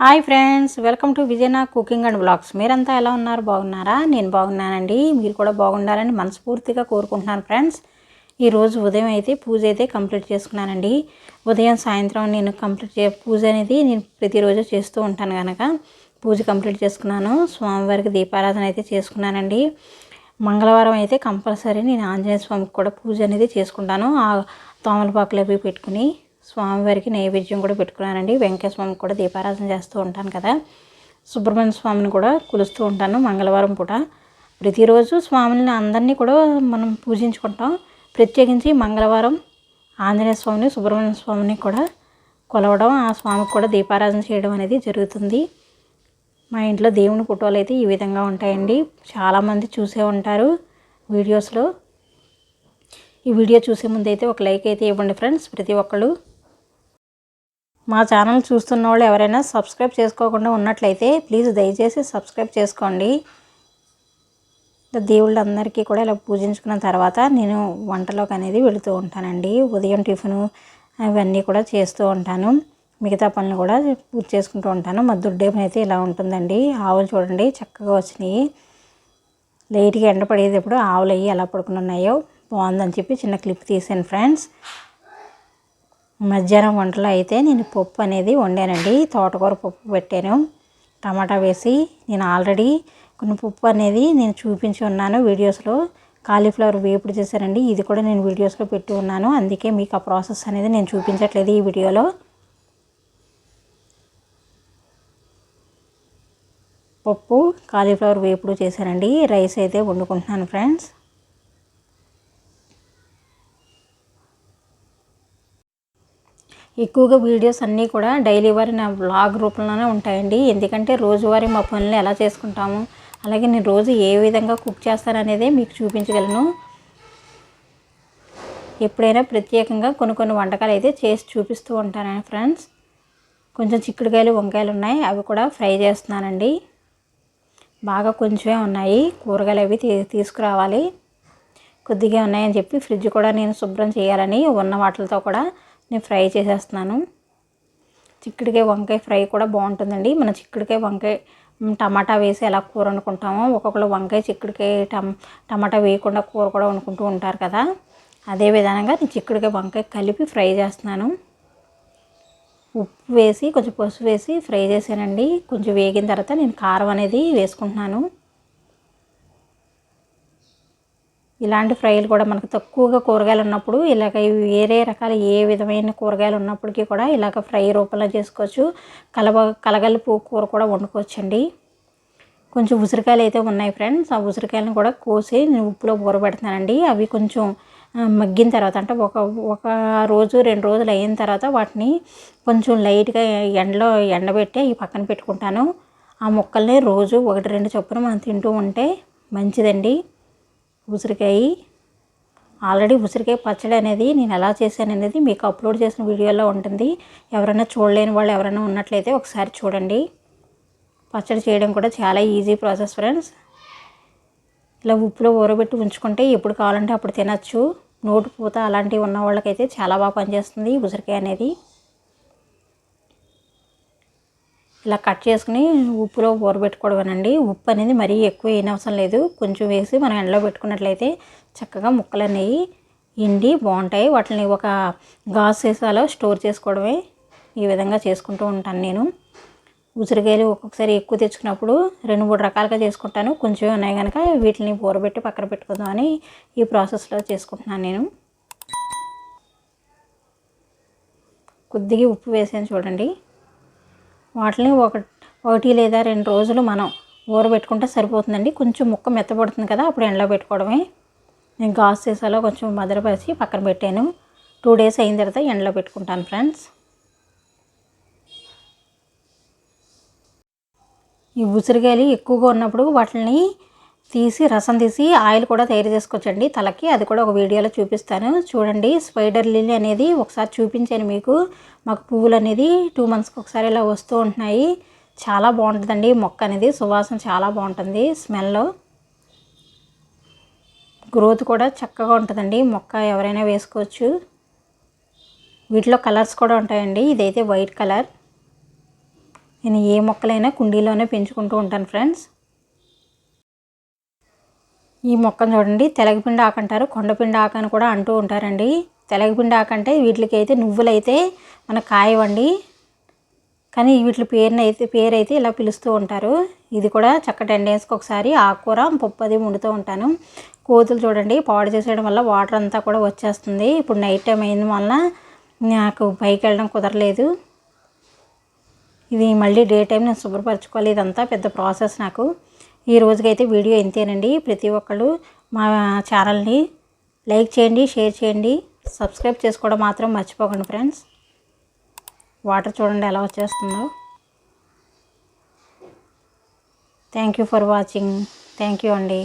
Hi friends welcome to విజయనా cooking and blogs మీరంతా ఎలా ఉన్నారు? బాగున్నారా? నేను బాగున్నానండి. మీరు కూడా బాగుండాలని మనస్ఫూర్తిగా కోరుకుంటున్నాను ఫ్రెండ్స్. ఈరోజు ఉదయం అయితే పూజ అయితే కంప్లీట్ చేసుకున్నానండి. ఉదయం సాయంత్రం నేను కంప్లీట్ చే పూజ అనేది నేను ప్రతిరోజు చేస్తూ ఉంటాను కనుక పూజ కంప్లీట్ చేసుకున్నాను. స్వామివారికి దీపారాధన అయితే చేసుకున్నానండి. మంగళవారం అయితే కంపల్సరీ నేను ఆంజనేయ స్వామికి కూడా పూజ అనేది చేసుకుంటాను. ఆ తోమలపాకులు అవి పెట్టుకుని స్వామివారికి నైవేద్యం కూడా పెట్టుకున్నానండి. వెంకయ్య కూడా దీపారాధన చేస్తూ ఉంటాను కదా. సుబ్రహ్మణ్య స్వామిని కూడా కొలుస్తూ ఉంటాను మంగళవారం పూట. ప్రతిరోజు స్వామిని అందరినీ కూడా మనం పూజించుకుంటాం. ప్రత్యేకించి మంగళవారం ఆంజనేయ స్వామిని సుబ్రహ్మణ్య స్వామిని కూడా కొలవడం ఆ స్వామికి కూడా దీపారాధన చేయడం అనేది జరుగుతుంది. మా ఇంట్లో దేవుని ఫోటోలు అయితే ఈ విధంగా ఉంటాయండి. చాలామంది చూసే ఉంటారు వీడియోస్లో. ఈ వీడియో చూసే ముందు అయితే ఒక లైక్ అయితే ఇవ్వండి ఫ్రెండ్స్. ప్రతి ఒక్కళ్ళు మా ఛానల్ చూస్తున్న వాళ్ళు ఎవరైనా సబ్స్క్రైబ్ చేసుకోకుండా ఉన్నట్లయితే ప్లీజ్ దయచేసి సబ్స్క్రైబ్ చేసుకోండి. దేవుళ్ళందరికీ కూడా ఇలా పూజించుకున్న తర్వాత నేను వంటలోకి అనేది వెళుతూ ఉంటానండి. ఉదయం టిఫిన్ అవన్నీ కూడా చేస్తూ ఉంటాను. మిగతా పనులు కూడా పూర్తి చేసుకుంటూ ఉంటాను. మా దుడ్డేపని అయితే ఇలా ఉంటుందండి. ఆవులు చూడండి చక్కగా వచ్చినాయి. లైట్గా ఎండ పడేటప్పుడు ఆవులు అయ్యి ఎలా పడుకుని ఉన్నాయో బాగుందని చెప్పి చిన్న క్లిప్ తీసాను ఫ్రెండ్స్. మధ్యాహ్నం వంటలో అయితే నేను పప్పు అనేది వండానండి. తోటకూర పప్పు పెట్టాను. టమాటా వేసి నేను ఆల్రెడీ కొన్ని పప్పు అనేది నేను చూపించి ఉన్నాను వీడియోస్లో. కాలీఫ్లవర్ వేపుడు చేశానండి. ఇది కూడా నేను వీడియోస్లో పెట్టి ఉన్నాను. అందుకే మీకు ఆ ప్రాసెస్ అనేది నేను చూపించట్లేదు ఈ వీడియోలో. పప్పు కాలీఫ్లవర్ వేపుడు చేశానండి. రైస్ అయితే వండుకుంటున్నాను ఫ్రెండ్స్. ఎక్కువగా వీడియోస్ అన్నీ కూడా డైలీ వారి నా బ్లాగ్ రూపంలోనే ఉంటాయండి. ఎందుకంటే రోజువారీ మా పనులు ఎలా చేసుకుంటాము అలాగే నేను రోజు ఏ విధంగా కుక్ చేస్తాననేదే మీకు చూపించగలను. ఎప్పుడైనా ప్రత్యేకంగా కొన్ని కొన్ని వంటకాలు అయితే చేసి చూపిస్తూ ఉంటాను ఫ్రెండ్స్. కొంచెం చిక్కుడుకాయలు వంకాయలు ఉన్నాయి అవి కూడా ఫ్రై చేస్తున్నానండి. బాగా కొంచెమే ఉన్నాయి కూరగాయలు అవి తీ తీసుకురావాలి. కొద్దిగా ఉన్నాయని చెప్పి ఫ్రిడ్జ్ కూడా నేను శుభ్రం చేయాలని ఉన్న వాటితో కూడా నేను ఫ్రై చేసేస్తున్నాను. చిక్కుడుకాయ వంకాయ ఫ్రై కూడా బాగుంటుందండి. మన చిక్కుడుకాయ వంకాయ టమాటా వేసి ఎలా కూర వండుకుంటామో ఒక్కొక్కరు వంకాయ చిక్కుడికాయ టమ్ టమాటా వేయకుండా కూర కూడా వండుకుంటూ ఉంటారు కదా. అదే విధానంగా నేను చిక్కుడుకాయ వంకాయ కలిపి ఫ్రై చేస్తున్నాను. ఉప్పు వేసి కొంచెం పసుపు వేసి ఫ్రై చేశానండి. కొంచెం వేగిన తర్వాత నేను కారం అనేది వేసుకుంటున్నాను. ఇలాంటి ఫ్రైలు కూడా మనకు తక్కువగా కూరగాయలు ఉన్నప్పుడు ఇలాగ వేరే రకాల ఏ విధమైన కూరగాయలు ఉన్నప్పటికీ కూడా ఇలాగ ఫ్రై రూపంలో చేసుకోవచ్చు. కలవ కలగలుపు కూర కూడా వండుకోవచ్చండి. కొంచెం ఉసిరికాయలు అయితే ఉన్నాయి ఫ్రెండ్స్. ఆ ఉసిరికాయలను కూడా కోసి నేను ఉప్పులో ఊరబెడుతున్నానండి అవి కొంచెం మగ్గిన తర్వాత అంటే ఒక ఒక రోజు రెండు రోజులు అయిన తర్వాత వాటిని కొంచెం లైట్గా ఎండలో ఎండబెట్టి ఈ పక్కన పెట్టుకుంటాను. ఆ ముక్కల్ని రోజు ఒకటి రెండు చొప్పున మనం తింటూ ఉంటే మంచిదండి. ఉసిరికాయ. ఆల్రెడీ ఉసిరికాయ పచ్చడి అనేది నేను ఎలా చేశాను అనేది మీకు అప్లోడ్ చేసిన వీడియోలో ఉంటుంది. ఎవరైనా చూడలేని వాళ్ళు ఎవరైనా ఉన్నట్లయితే ఒకసారి చూడండి. పచ్చడి చేయడం కూడా చాలా ఈజీ ప్రాసెస్ ఫ్రెండ్స్. ఇలా ఉప్పులో ఊరబెట్టి ఉంచుకుంటే ఎప్పుడు కావాలంటే అప్పుడు తినచ్చు. నోటు పూత అలాంటివి ఉన్న వాళ్ళకైతే చాలా బాగా పనిచేస్తుంది ఉసిరికాయ అనేది. ఇలా కట్ చేసుకుని ఉప్పులో ఊరబెట్టుకోవడమేనండి ఉప్పు అనేది మరీ ఎక్కువ వేయని అవసరం లేదు. కొంచెం వేసి మనం ఎండలో పెట్టుకున్నట్లయితే చక్కగా ముక్కలు అనేవి ఎండి బాగుంటాయి. వాటిని ఒక గాజు సీసాలో స్టోర్ చేసుకోవడమే ఈ విధంగా చేసుకుంటూ ఉంటాను నేను. ఉసిరికాయలు ఒక్కొక్కసారి ఎక్కువ తెచ్చుకున్నప్పుడు రెండు మూడు రకాలుగా చేసుకుంటాను. కొంచెం ఉన్నాయి కనుక వీటిని ఊరబెట్టి పక్కన పెట్టుకుందామని ఈ ప్రాసెస్లో చేసుకుంటున్నాను నేను. కొద్దిగా ఉప్పు వేసాను చూడండి. వాటిని ఒక ఒకటి లేదా రెండు రోజులు మనం ఊరబెట్టుకుంటే సరిపోతుందండి. కొంచెం ముక్క మెత్తబడుతుంది కదా అప్పుడు ఎండలో పెట్టుకోవడమే. నేను గాజు సీసాలో కొంచెం మదరపరిచి పక్కన పెట్టాను. టూ డేస్ అయిన తర్వాత ఎండలో పెట్టుకుంటాను ఫ్రెండ్స్. ఈ ఉసిరికాయలు ఎక్కువగా ఉన్నప్పుడు వాటిని తీసి రసం తీసి ఆయిల్ కూడా తయారు చేసుకోవచ్చండి. తలకి అది కూడా ఒక వీడియోలో చూపిస్తాను. చూడండి స్పైడర్ లిల్లీ అనేది ఒకసారి చూపించాను మీకు. మాకు పువ్వులు అనేది టూ మంత్స్కి ఒకసారి ఇలా వస్తూ ఉంటున్నాయి. చాలా బాగుంటుందండి. మొక్క అనేది సువాసన చాలా బాగుంటుంది స్మెల్. గ్రోత్ కూడా చక్కగా ఉంటుందండి. మొక్క ఎవరైనా వేసుకోవచ్చు. వీటిలో కలర్స్ కూడా ఉంటాయండి. ఇదైతే వైట్ కలర్. నేను ఏ మొక్కలైనా కుండీలోనే పెంచుకుంటూ ఉంటాను ఫ్రెండ్స్. ఈ మొక్కను చూడండి. తెలగపిండి ఆకు అంటారు. కొండపిండి ఆకు అని కూడా అంటూ ఉంటారండి. తెలగపిండి ఆకు అంటే వీటికి అయితే నువ్వులు అయితే మన కాయవండి. కానీ వీటి పేరుని అయితే పేరు అయితే ఇలా పిలుస్తూ ఉంటారు. ఇది కూడా చక్క టెన్ డేస్కి ఒకసారి ఆకుకూర పప్పు అది వండుతూ ఉంటాను. కోతులు చూడండి. పాడు చేసేయడం వల్ల వాటర్ అంతా కూడా వచ్చేస్తుంది. ఇప్పుడు నైట్ టైం అయిన వల్ల నాకు పైకి వెళ్ళడం కుదరలేదు. ఇది మళ్ళీ డే టైం నేను శుభ్రపరచుకోవాలి. ఇదంతా పెద్ద ప్రాసెస్ నాకు. ఈ రోజుకైతే వీడియో ఇంతేనండి. ప్రతి ఒక్కళ్ళు మా ఛానల్ని లైక్ చేయండి షేర్ చేయండి. సబ్స్క్రైబ్ చేసుకోవడం మాత్రం మర్చిపోకండి ఫ్రెండ్స్. వాటర్ చూడండి ఎలా వచ్చేస్తుందో. Thank you for watching. Thank you అండి.